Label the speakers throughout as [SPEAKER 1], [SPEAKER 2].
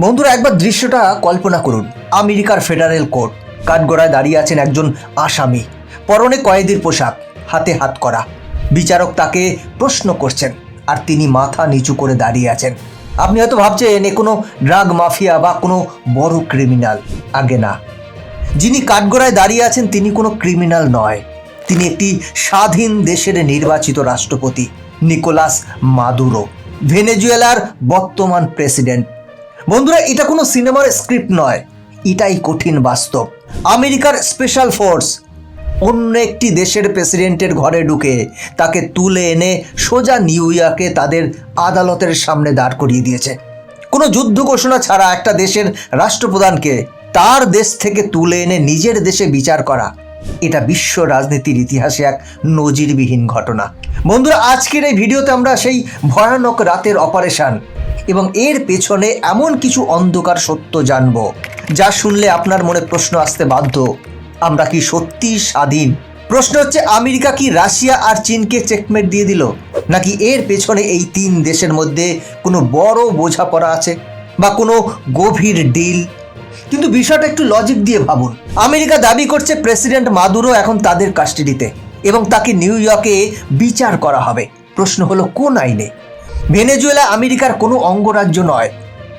[SPEAKER 1] বন্ধুরা, একবার দৃশ্যটা কল্পনা করুন। আমেরিকার ফেডারেল কোর্ট, কাঠগড়ায় দাঁড়িয়ে আছেন একজন আসামি। পরনে কয়েদির পোশাক, হাতে হাত করা। বিচারক তাকে প্রশ্ন করছেন, আর তিনি মাথা নিচু করে দাঁড়িয়ে আছেন। আপনি হয়তো ভাবছেন, এ কোনো ড্রাগ মাফিয়া বা কোনো বড় ক্রিমিনাল। আগে না। যিনি কাঠগড়ায় দাঁড়িয়ে আছেন, তিনি কোনো ক্রিমিনাল নয়। তিনি একটি স্বাধীন দেশের নির্বাচিত রাষ্ট্রপতি, নিকোলাস মাদুরো, ভেনেজুয়েলার বর্তমান প্রেসিডেন্ট। বন্ধুরা, এটা কোনো সিনেমার স্ক্রিপ্ট নয়। এটাই কঠিন বাস্তব। আমেরিকার স্পেশাল ফোর্স। অন্য একটি দেশের প্রেসিডেন্টের ঘরে ঢুকে তাকে তুলে এনে সোজা নিউ ইয়র্কে তাদের আদালতের সামনে দাঁড় করিয়ে দিয়েছে। কোনো যুদ্ধ ঘোষণা ছাড়া একটা দেশের রাষ্ট্রপ্রধানকে তার দেশ থেকে তুলে এনে নিজের দেশে বিচার করা, এটা বিশ্ব রাজনীতির ইতিহাসে এক নজিরবিহীন ঘটনা। বন্ধুরা, আজকের এই ভিডিওতে আমরা সেই ভয়ানক রাতের অপারেশন এবং এর পেছনে এমন কিছু অন্ধকার সত্য জানব, যা শুনলে আপনার মনে প্রশ্ন আসতে বাধ্য। আমরা কি সত্যি স্বাধীন? প্রশ্ন হচ্ছে, আমেরিকা কি রাশিয়া আর চীনকে চেকমেট দিয়ে দিল? নাকি এর পেছনে এই তিন দেশের মধ্যে কোনো বড় বোঝাপড়া আছে? বা কোনো গভীর ডিল কিন্তু বিষয়টা একটু লজিক দিয়ে ভাবুন। আমেরিকা দাবি করছে প্রেসিডেন্ট মাদুরো এখন তাদের কাস্টাডিতে এবং তাকে নিউ ইয়র্কে বিচার করা হবে। প্রশ্ন হলো, কোন আইনে? ভেনেজুয়েলা আমেরিকার কোনো অঙ্গরাজ্য নয়।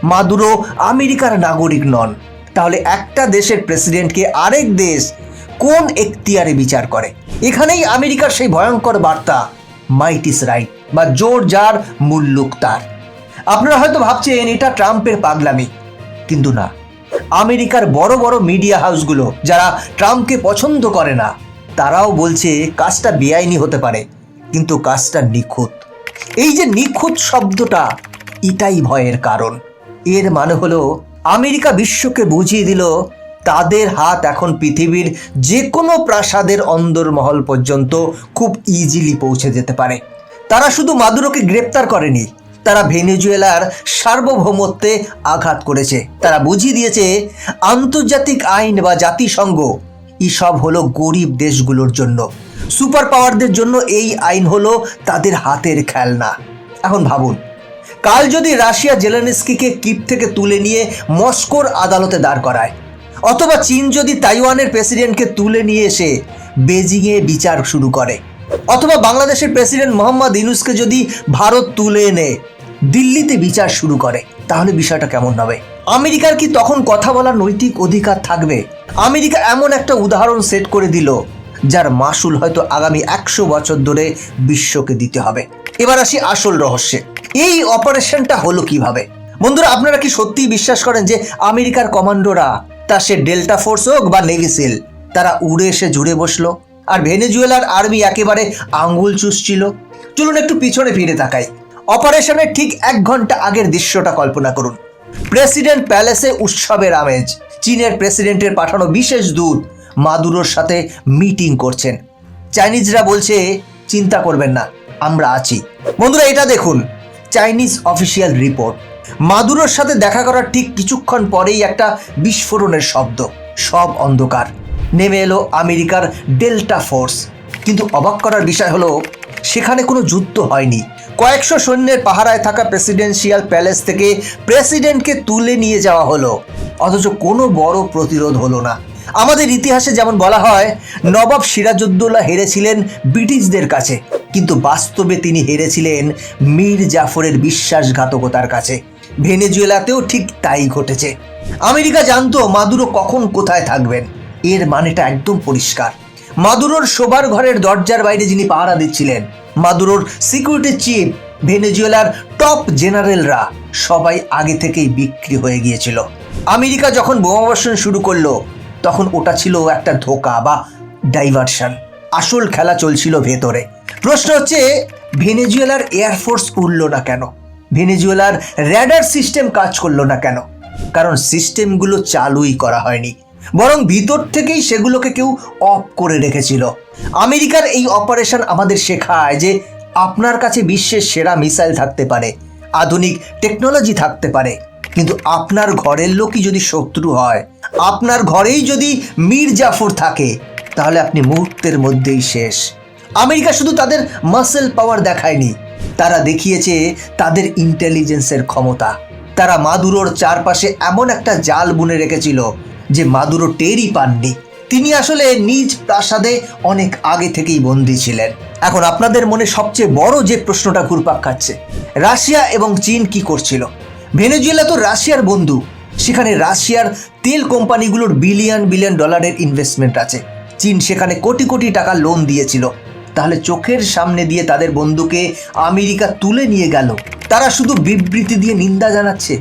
[SPEAKER 1] মাদুরো আমেরিকার নাগরিক নন। তাহলে একটা দেশের প্রেসিডেন্টকে আরেক দেশ কোন এখতিয়ারে বিচার করে? এখানেই আমেরিকার সেই ভয়ঙ্কর বার্তা মাইট ইস রাইট, বা জোর যার মুল্লুক তার। আপনারা হয়তো ভাবছেন, এটা ট্রাম্পের পাগলামি। কিন্তু না। আমেরিকার বড় বড় মিডিয়া হাউসগুলো, যারা ট্রাম্পকে পছন্দ করে না, তারাও বলছে, কাজটা বেআইনি হতে পারে, কিন্তু কাজটা নিখুঁত। এই যে নিখুঁত শব্দটা এটাই ভয়ের কারণ। এর মানে হলো, আমেরিকা বিশ্বকে বুঝিয়ে দিল, তাদের হাত এখন পৃথিবীর যে কোনো প্রাসাদের অন্দরমহল পর্যন্ত খুব ইজিলি পৌঁছে যেতে পারে। তারা শুধু মাদুরোকে গ্রেপ্তার করেনি, তারা ভেনেজুয়েলার সার্বভৌমত্বে আঘাত করেছে। তারা বুঝিয়ে দিয়েছে, আন্তর্জাতিক আইন বা জাতিসংঘ এসব হলো গরিব দেশগুলোর জন্য। সুপার পাওয়ারদের জন্য এই আইন হলো তাদের হাতের খেলনা। এখন ভাবুন, কাল যদি রাশিয়া জেলেনস্কিকে কিপ থেকে তুলে নিয়ে মস্কোর আদালতে দাঁড় করায়, অথবা চীন যদি তাইওয়ানের প্রেসিডেন্টকে তুলে নিয়ে এসে বেজিংয়ে বিচার শুরু করে, অথবা বাংলাদেশের প্রেসিডেন্ট মোহাম্মদ ইনুসকে যদি ভারত তুলে এনে দিল্লিতে বিচার শুরু করে, তাহলে বিষয়টা কেমন হবে? আমেরিকার কি তখন কথা বলার নৈতিক অধিকার থাকবে? আমেরিকা এমন একটা উদাহরণ সেট করে দিল, যার মাসুল হয়তো আগামী একশো বছর ধরে বিশ্বকে দিতে হবে। এবার আসি আসল রহস্যে। এই অপারেশনটা হলো কীভাবে? বন্ধুরা, আপনারা কি সত্যিই বিশ্বাস করেন যে আমেরিকার কমান্ডোরা, তা সে ডেল্টা ফোর্স হোক বা নেভি সিল, তারা উড়ে এসে জুড়ে বসল, আর ভেনেজুয়েলার আর্মি একেবারে আঙ্গুল চুষছিল? চলুন একটু পিছনে ফিরে তাকাই। অপারেশনের ঠিক এক ঘণ্টা আগের দৃশ্যটা কল্পনা করুন। প্রেসিডেন্ট প্যালেসে উৎসবের আমেজ। চীনের প্রেসিডেন্টের পাঠানো বিশেষ দূত মাদুরোর সাথে মিটিং করছেন। চাইনিজরা বলছে, চিন্তা করবেন না, আমরা আছি। বন্ধুরা, এটা দেখুন, চাইনিজ অফিসিয়াল রিপোর্ট। মাদুরোর সাথে দেখা করার ঠিক কিছুক্ষণ পরেই একটা বিস্ফোরণের শব্দ, সব অন্ধকার। নেমে এলো আমেরিকার ডেল্টা ফোর্স। কিন্তু অবাক করার বিষয় হলো, সেখানে কোনো যুদ্ধ হয়নি। কয়েকশো সৈন্যের পাহারায় থাকা প্রেসিডেন্সিয়াল প্যালেস থেকে প্রেসিডেন্টকে তুলে নিয়ে যাওয়া হলো। অথচ কোনো বড় প্রতিরোধ হলো না। আমাদের ইতিহাসে যেমন বলা হয়, নবাব সিরাজউদ্দৌলা হেরেছিলেন ব্রিটিশদের কাছে, কিন্তু বাস্তবে তিনি হেরেছিলেন মীর জাফরের বিশ্বাসঘাতকতার কাছে। ভেনেজুয়েলাতেও ঠিক তাই ঘটেছে। আমেরিকা জানতো মাদুরো কখন কোথায় থাকবেন। এর মানেটা একদম পরিষ্কার। মাদুরোর শোবার ঘরের দরজার বাইরে যিনি পাহারা দিচ্ছিলেন মাদুরোর সিকিউরিটি চিফ ভেনেজুয়েলার টপ জেনারেলরা সবাই আগে থেকেই বিক্রি হয়ে গিয়েছিল। আমেরিকা যখন বোমাবর্ষণ শুরু করল, তখন ওটা ছিল একটা ধোকা বা ডাইভারশন। আসল খেলা চলছিল ভেতরে। প্রশ্ন হচ্ছে, ভেনেজুয়েলার এয়ারফোর্স উড়ল না কেন? ভেনেজুয়েলার র্যাডার সিস্টেম কাজ করল না কেন? কারণ সিস্টেমগুলো চালুই করা হয়নি। বরং ভিতর থেকেই সেগুলোকে কেউ অফ করে রেখেছিল। আমেরিকার এই অপারেশন আমাদের শেখায় যে আপনার কাছে বিশ্বের সেরা মিসাইল থাকতে পারে, আধুনিক টেকনোলজি থাকতে পারে। কিন্তু আপনার ঘরের লোকই যদি শত্রু হয়, আপনার ঘরেই যদি মীর জাফর থাকে, তাহলে আপনি মুহূর্তের মধ্যেই শেষ। আমেরিকা শুধু তাদের মাসেল পাওয়ার দেখায়নি, তারা দেখিয়েছে তাদের ইন্টেলিজেন্সের ক্ষমতা। তারা মাদুরোর চারপাশে এমন একটা জাল বুনে রেখেছিল যে মাদুরো টেরই পাননি, তিনি আসলে নিজ প্রাসাদে অনেক আগে থেকেই বন্দী ছিলেন। এখন আপনাদের মনে সবচেয়ে বড় যে প্রশ্নটা ঘুরপাক খাচ্ছে, রাশিয়া এবং চীন কি করছিল? ভেনেজুয়েলা তো রাশিয়ার বন্ধু, সেখানে রাশিয়ার তেল কোম্পানিগুলোর বিলিয়ন বিলিয়ন ডলারের ইনভেস্টমেন্ট আছে। চীন সেখানে কোটি কোটি টাকা লোন দিয়েছিল। তাহলে চোখের সামনে দিয়ে তাদের বন্ধুকে আমেরিকা তুলে নিয়ে গেল। তারা শুধু বিবৃতি দিয়ে নিন্দা জানাচ্ছে।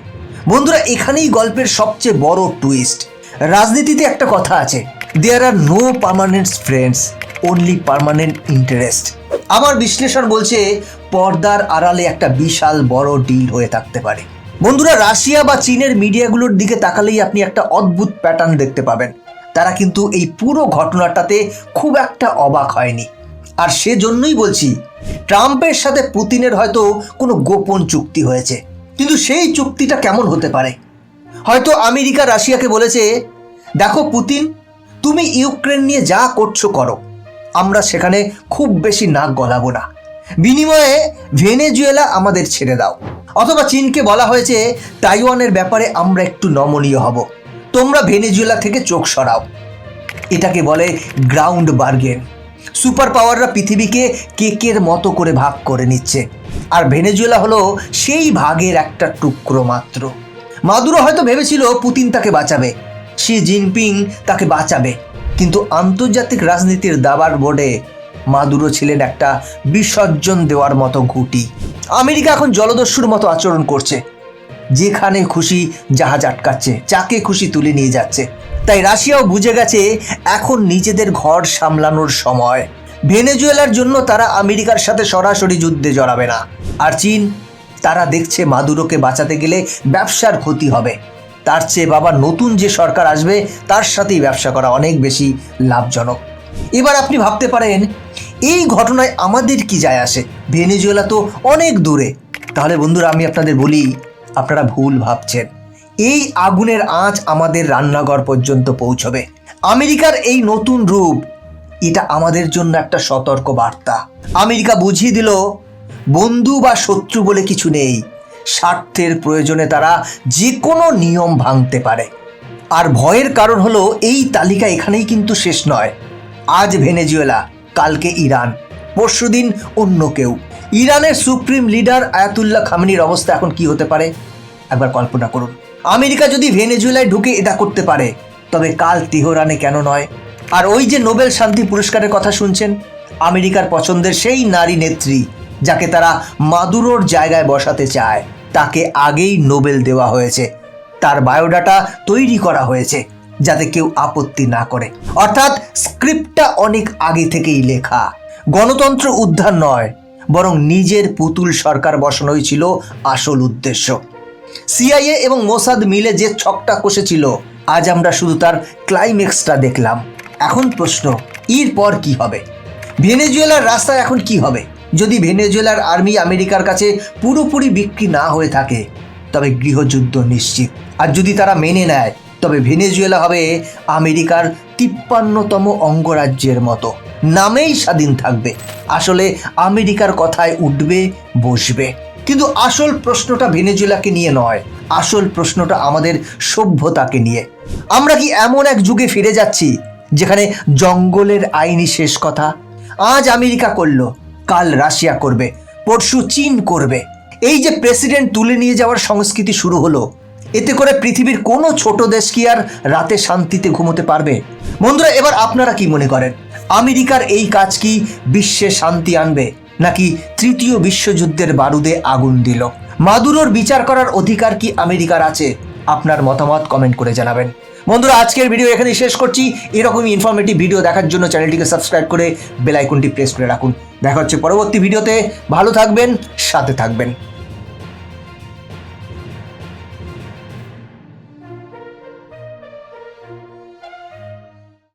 [SPEAKER 1] বন্ধুরা, এখানেই গল্পের সবচেয়ে বড় টুইস্ট রাজনীতিতে একটা কথা আছে। There are no permanent friends only permanent interest আমার বিশ্লেষণ বলছে, পর্দার আড়ালে একটা বিশাল বড় ডিল হয়ে থাকতে পারে। বন্ধুরা, রাশিয়া বা চীনের মিডিয়াগুলোর দিকে তাকালেই আপনি একটা অদ্ভুত প্যাটার্ন দেখতে পাবেন। তারা কিন্তু এই পুরো ঘটনাটাতে খুব একটা অবাক হয়নি। আর সেজন্যই বলছি, ট্রাম্পের সাথে পুতিনের হয়তো কোনো গোপন চুক্তি হয়েছে। কিন্তু সেই চুক্তিটা কেমন হতে পারে? হয়তো আমেরিকা রাশিয়াকে বলেছে দেখো পুতিন, তুমি ইউক্রেন নিয়ে যা করছ করো। আমরা সেখানে খুব বেশি নাক গলাবো না। বিনিময়ে ভেনেজুয়েলা আমাদের ছেড়ে দাও। অথবা চীনকে বলা হয়েছে, তাইওয়ানের ব্যাপারে আমরা একটু নমনীয় হব। তোমরা ভেনেজুয়েলা থেকে চোখ সরাও। এটাকে বলে গ্রাউন্ড বার্গেন। সুপার পাওয়াররা পৃথিবীকে কেকের মতো করে ভাগ করে নিচ্ছে। আর ভেনেজুয়েলা হলো সেই ভাগের একটা টুকরো মাত্র। মাদুরো হয়তো ভেবেছিল পুতিন তাকে বাঁচাবে। শি জিনপিং তাকে বাঁচাবে। কিন্তু আন্তর্জাতিক রাজনীতির দাবার বোর্ডে মাদুরো ছিলেন একটা বিসর্জন দেওয়ার মতো ঘুটি। আমেরিকা এখন জলদস্যুর মতো আচরণ করছে। যেখানে খুশি জাহাজ আটকাচ্ছে, যাকে খুশি তুলে নিয়ে যাচ্ছে। তাই রাশিয়াও বুঝে গেছে এখন নিজেদের ঘর সামলানোর সময়। ভেনেজুয়েলার জন্য তারা আমেরিকার সাথে সরাসরি যুদ্ধে জড়াবে না। আর চীন, তারা দেখছে মাদুরোকে বাঁচাতে গেলে ব্যবসার ক্ষতি হবে। তার চেয়ে বাবা নতুন যে সরকার আসবে, তার সাথেই ব্যবসা করা অনেক বেশি লাভজনক। এবার আপনি ভাবতে পারেন, এই ঘটনায় আমাদের কি যায় আসে? ভেনেজুয়েলা তো অনেক দূরে। তাহলে বন্ধুরা, আমি আপনাদের বলি, আপনারা ভুল ভাবছেন। এই আগুনের আঁচ আমাদের রান্নাঘর পর্যন্ত পৌঁছবে। আমেরিকার এই নতুন রূপ, এটা আমাদের জন্য একটা সতর্ক বার্তা আমেরিকা বুঝিয়ে দিল, বন্ধু বা শত্রু বলে কিছু নেই। স্বার্থের প্রয়োজনে তারা যে কোনো নিয়ম ভাঙতে পারে। আর ভয়ের কারণ হলো, এই তালিকা এখানেই কিন্তু শেষ নয়। আজ ভেনেজুয়েলা, কালকে ইরান পরশুদিন অন্য কেউ। ইরানের সুপ্রিম লিডার আয়াতুল্লাহ খামেনির অবস্থা এখন কি হতে পারে? একবার কল্পনা করুন। আমেরিকা যদি ভেনেজুয়েলায় ঢুকে এটা করতে পারে, তবে কাল তেহরানে কেন নয়? আর ওই যে নোবেল শান্তি পুরস্কারের কথা শুনছেন, আমেরিকার পছন্দের সেই নারী নেত্রী যাকে তারা মাদুরোর জায়গায় বসাতে চায়। তাকে আগেই নোবেল দেওয়া হয়েছে। তার বায়োডাটা তৈরি করা হয়েছে, যাতে কেউ আপত্তি না করে। অর্থাৎ স্ক্রিপ্টটা অনেক আগে থেকেই লেখা। গণতন্ত্র উদ্ধার নয়, বরং নিজের পুতুল সরকার বসানোই ছিল আসল উদ্দেশ্য। সিআইএ এবং মোসাদ মিলে যে ছকটা কষেছিল, আজ আমরা শুধু তার ক্লাইম্যাক্সটা দেখলাম। এখন প্রশ্ন এর পর কি হবে? ভেনেজুয়েলার রাস্তায় এখন কি হবে? যদি ভেনেজুয়েলার আর্মি আমেরিকার কাছে পুরোপুরি বিক্রি না হয়ে থাকে, তবে গৃহযুদ্ধ নিশ্চিত। আর যদি তারা মেনে নেয়, তবে ভেনেজুয়েলা হবে আমেরিকার তিপ্পান্নতম অঙ্গরাজ্যের মতো। নামেই স্বাধীন থাকবে। আসলে আমেরিকার কথায় উঠবে, বসবে। কিন্তু আসল প্রশ্নটা ভেনেজুয়েলাকে নিয়ে নয়। আসল প্রশ্নটা আমাদের সভ্যতাকে নিয়ে। আমরা কি এমন এক যুগে ফিরে যাচ্ছি, যেখানে জঙ্গলের আইনি শেষ কথা আজ আমেরিকা করল কাল রাশিয়া করবে, পরশু চীন করবে। এই যে প্রেসিডেন্ট তুলে নিয়ে যাওয়ার সংস্কৃতি শুরু হলো, এতে করে পৃথিবীর কোনো ছোট দেশ কি আর রাতে শান্তিতে ঘুমোতে পারবে? বন্ধুরা, এবার আপনারা কি মনে করেন? আমেরিকার এই কাজ কি বিশ্বে শান্তি আনবে, নাকি তৃতীয় বিশ্বযুদ্ধের বারুদে আগুন দিল? মাদুরোর বিচার করার অধিকার কি আমেরিকার আছে? আপনার মতামত কমেন্ট করে জানাবেন। বন্ধুরা, আজকের ভিডিও এখানেই শেষ করছি। এরকমই ইনফরমেটিভ ভিডিও দেখার জন্য চ্যানেলটিকে সাবস্ক্রাইব করে বেল আইকনটি প্রেস করে রাখুন। দেখা হচ্ছে পরবর্তী ভিডিওতে। ভালো থাকবেন সাথে থাকবেন।